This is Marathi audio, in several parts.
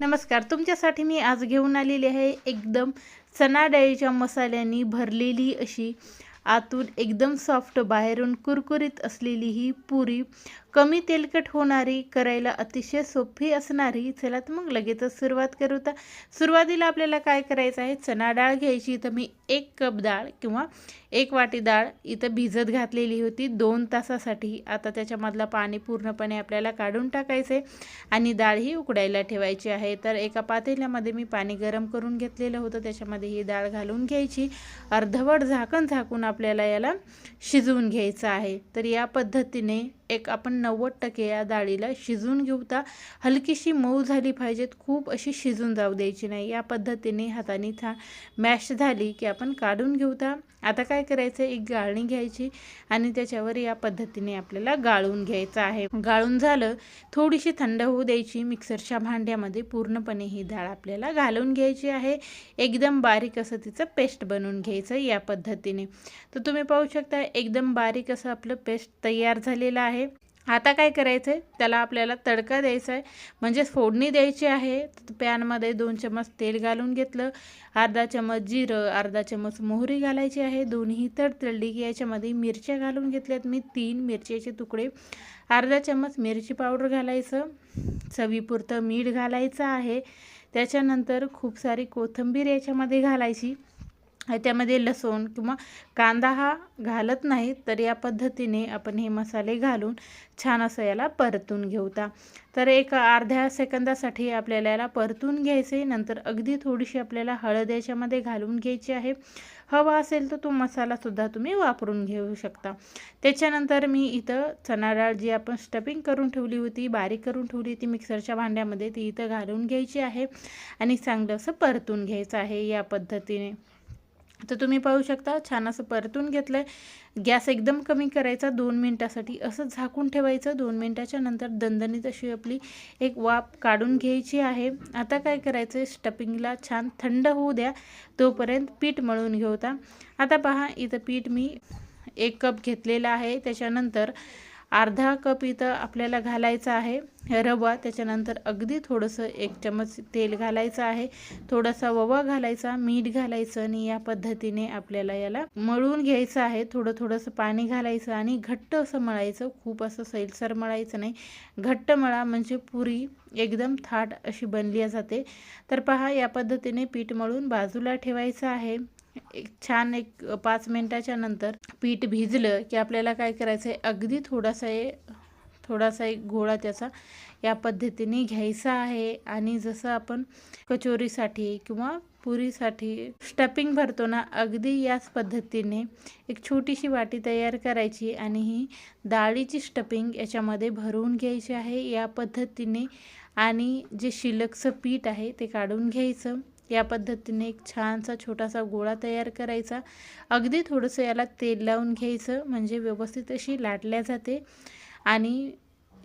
नमस्कार तुमच्यासाठी मी आज घेऊन आलेली आहे एकदम चना डाळीच्या मसाल्याने भरलेली अशी आतून एकदम सॉफ्ट बाहेरून कुरकुरीत असलेली ही पुरी. कमी तेलकट होणारी करायला अतिशय सोपी असणारी चला तर मग लगेचच सुरुवात करू. तर सुरुवातीला आपल्याला काय करायचं आहे? चना डाळ घ्यायची. इथं मी एक कप डाळ किंवा एक वाटी डाळ इथं भिजत घातलेली होती. दोन तासासाठी आता त्याच्यामधलं पाणी पूर्णपणे आपल्याला काढून टाकायचं आणि डाळ ही उकडायला ठेवायची आहे. तर एका पातेल्यामध्ये मी पाणी गरम करून घेतलेलं होतं. त्याच्यामध्ये ही डाळ घालून घ्यायची. अर्धवट झाकण झाकून आपल्याला याला शिजवून घ्यायचं आहे. तर या पद्धतीने एक आपण नव्वद टक्के या डाळीला शिजून घेऊता हलकीशी मऊ झाली पाहिजेत. खूप अशी शिजून जाऊ द्यायची नाही. या पद्धतीने हाताने था मॅश झाली की आपण काढून घेऊता आता काय करायचं? एक गाळणी घ्यायची आणि त्याच्यावर या पद्धतीने आपल्याला गाळून घ्यायचं आहे. गाळून झालं थोडीशी थंड होऊ द्यायची. मिक्सरच्या भांड्यामध्ये पूर्णपणे ही डाळ आपल्याला घालून घ्यायची आहे. एकदम बारीक असं तिचं पेस्ट बनवून घ्यायचं या पद्धतीने. तर तुम्ही पाहू शकता एकदम बारीक असं आपलं पेस्ट तयार झालेलं आहे. आता काय करायचं आहे त्याला आपल्याला तडका द्यायचा आहे म्हणजे फोडणी द्यायची आहे. पॅनमध्ये दोन चम्मच तेल घालून घेतलं. अर्धा चम्मच जिरं अर्धा चम्मच मोहरी घालायची आहे. दोन्ही तडतडली की याच्यामध्ये मिरच्या घालून घेतल्यात मी. तीन मिरच्याचे तुकडे. अर्धा चम्मच मिरची पावडर घालायचं. चवीपुरतं मीठ घालायचं आहे. त्याच्यानंतर खूप सारी कोथिंबीर याच्यामध्ये घालायची. त्यामध्ये लसूण किंवा कांदा हा घालत नाही तर या पद्धतीने आपण हे मसाले घालून छान असं याला परतून घेऊता. तर एक अर्ध्या सेकंदासाठी आपल्याला याला परतून घ्यायचे नंतर अगदी थोडीशी आपल्याला हळद याच्यामध्ये घालून घ्यायची आहे. हवा असेल तर तो मसालासुद्धा तुम्ही वापरून घेऊ शकता. त्याच्यानंतर मी इथं चणा डाळ जी आपण स्टपिंग करून ठेवली होती बारीक करून ठेवली होती मिक्सरच्या भांड्यामध्ये ती इथं घालून घ्यायची आहे आणि चांगलं असं परतून घ्यायचं आहे या पद्धतीने. तर तुम्ही पाहू शकता छान असं परतून घेतलं आहे गॅस एकदम कमी करायचा दोन मिनटासाठी. असं झाकून ठेवायचं दोन मिनटाच्या नंतर दणदणीत अशी आपली एक वाफ काढून घ्यायची आहे. आता काय करायचं आहे स्टपिंगला छान थंड होऊ द्या तोपर्यंत पीठ मळून घेऊता आता पहा इथं पीठ मी एक कप घेतलेला आहे. त्याच्यानंतर अर्धा कप इथं आपल्याला घालायचं आहे. रवा त्याच्यानंतर अगदी थोडंसं एक चमच तेल घालायचं आहे. थोडासा ववा घालायचा मीठ घालायचं आणि या पद्धतीने आपल्याला याला मळून घ्यायचं आहे. थोडं थोडंसं पाणी घालायचं आणि घट्ट असं मळायचं. खूप असं सैलसर मळायचं नाही. घट्ट मळा म्हणजे पुरी एकदम थाट अशी बनली जाते. तर पहा या पद्धतीने पीठ मळून बाजूला ठेवायचं आहे. एक छान एक पाच मिनटाच्या नंतर पीठ भिजलं की आपल्याला काय करायचं आहे अगदी थोडासा आहे थोडासा एक गोळा त्याचा या पद्धतीने घ्यायचा आहे. आणि जसं आपण कचोरीसाठी किंवा पुरीसाठी स्टपिंग भरतो ना अगदी याच पद्धतीने एक छोटीशी वाटी तयार करायची आणि ही डाळीची स्टपिंग याच्यामध्ये भरून घ्यायची आहे या पद्धतीने. आणि जे शिलकचं पीठ आहे ते काढून घ्यायचं. या पद्धतीने एक छानसा छोटासा गोळा तयार करायचा. अगदी थोडंसं याला तेल लावून घ्यायचं म्हणजे व्यवस्थित अशी लाटल्या जाते. आणि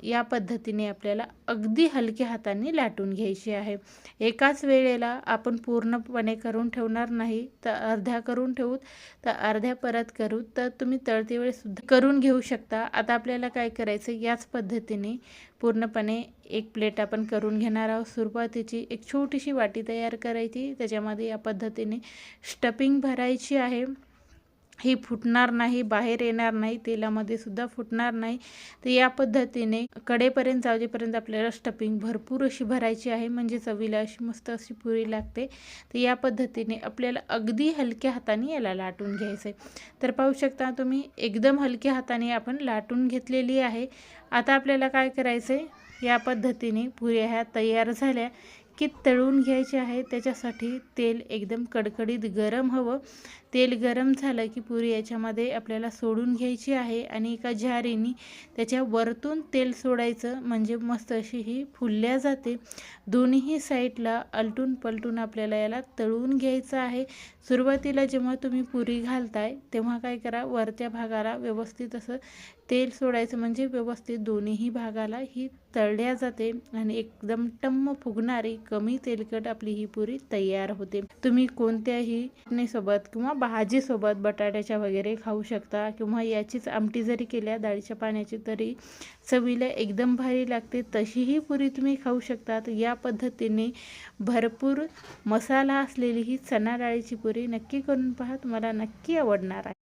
या पद्धतीने आपल्याला अगदी हलक्या हाताने लाटून घ्यायची आहे. एकाच वेळेला आपण पूर्णपणे करून ठेवणार नाही तर अर्ध्या करून ठेवूत तर अर्ध्या परत करू तर तुम्ही तळते वेळेसुद्धा करून घेऊ शकता. आता आपल्याला काय करायचं याच पद्धतीने पूर्णपणे एक प्लेट आपण करून घेणार आहोत. सुरुवातीची एक छोटीशी वाटी तयार करायची त्याच्यामध्ये या पद्धतीने स्टपिंग भरायची आहे. ही फुटणार नाही बाहेर येणार नाही तेलामध्ये सुद्धा फुटणार नाही. तर या पद्धतीने कडेपर्यंत जाऊजेपर्यंत आपल्याला स्टफिंग भरपूर अशी भरायची आहे. म्हणजे चवीला अशी मस्त अशी पुरी लागते. तर या पद्धतीने आपल्याला अगदी हलक्या हाताने याला लाटून घ्यायचं आहे तर पाहू शकता तुम्ही एकदम हलक्या हाताने आपण लाटून घेतलेली आहे. आता आपल्याला काय करायचं आहे या पद्धतीने पुऱ्या ह्या तयार झाल्या. की तळून घ्यायचे आहे. त्याच्यासाठी तेल एकदम कडकडीत गरम हवं. तेल गरम झालं की पुरी याच्यामध्ये आपल्याला सोडून घ्यायची आहे आणि एका झारीने त्याच्या वरतून तेल सोडायचं म्हणजे मस्त अशी ही फुलल्या जाते. दोन्ही साईडला अलटून पलटून आपल्याला याला तळून घ्यायचं आहे. सुरुवातीला जेव्हा तुम्ही पुरी घालताय तेव्हा काय करा वरच्या भागाला व्यवस्थित असं तेल सोडायचं म्हणजे व्यवस्थित दोन्हीही भागाला ही तळल्या जाते आणि एकदम टम्म फुगणारी कमी तेलकट आपली ही पुरी तयार होते. तुम्ही कोणत्याही चटणीसोबत किंवा भाजीसोबत बटाट्याच्या वगैरे खाऊ शकता किंवा याचीच आमटी जरी केल्या डाळीच्या पाण्याची तरी चवीला एकदम भारी लागते. तशीही पुरी तुम्ही खाऊ शकतात. या पद्धतीने भरपूर मसाला असलेली ही चणा डाळीची पुरी नक्की करून पहा. तुम्हाला नक्की आवडणार आहे.